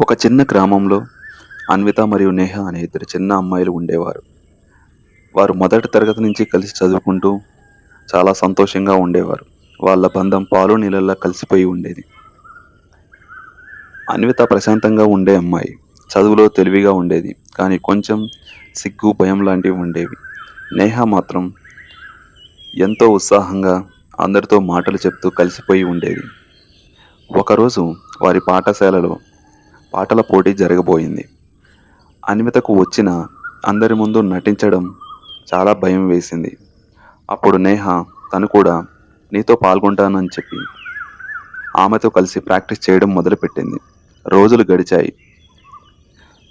ఒక చిన్న గ్రామంలో అన్విత మరియు నేహ అనే ఇద్దరు చిన్న అమ్మాయిలు ఉండేవారు. వారు మొదటి తరగతి నుంచి కలిసి చదువుకుంటూ చాలా సంతోషంగా ఉండేవారు. వాళ్ళ బంధం పాలు నీళ్ళల్లో కలిసిపోయి ఉండేది. అన్విత ప్రశాంతంగా ఉండే అమ్మాయి. చదువులో తెలివిగా ఉండేది కానీ కొంచెం సిగ్గు భయం లాంటివి ఉండేవి. నేహ మాత్రం ఎంతో ఉత్సాహంగా అందరితో మాటలు చెప్తూ కలిసిపోయి ఉండేది. ఒకరోజు వారి పాఠశాలలో పాటల పోటీ జరగబోయింది. అనిమితకు వచ్చిన అందరి ముందు నటించడం చాలా భయం వేసింది. అప్పుడు నేహ తను కూడా నీతో పాల్గొంటానని చెప్పి ఆమెతో కలిసి ప్రాక్టీస్ చేయడం మొదలుపెట్టింది. రోజులు గడిచాయి.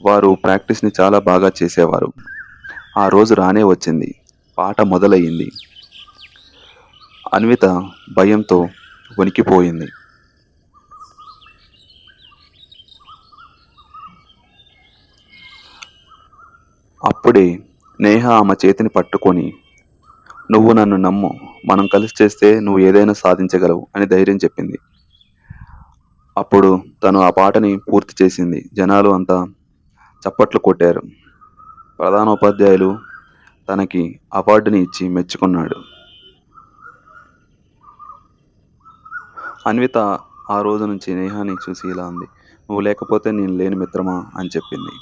వారు ప్రాక్టీస్ని చాలా బాగా చేసేవారు. ఆ రోజు రానే వచ్చింది. పాట మొదలయ్యింది. అన్విత భయంతో వణికిపోయింది. అప్పుడే నేహ ఆమె చేతిని పట్టుకొని నువ్వు నన్ను నమ్ము. మనం కలిసి చేస్తే నువ్వు ఏదైనా సాధించగలవు అని ధైర్యం చెప్పింది. అప్పుడు తను ఆ పాటని పూర్తి చేసింది. జనాలు అంతా చప్పట్లు కొట్టారు. ప్రధానోపాధ్యాయులు తనకి అవార్డుని ఇచ్చి మెచ్చుకున్నాడు. అన్విత ఆ రోజు నుంచి నేహాని చూసి ఇలా అంది నువ్వు లేకపోతే నేను లేని మిత్రమా? అని చెప్పింది.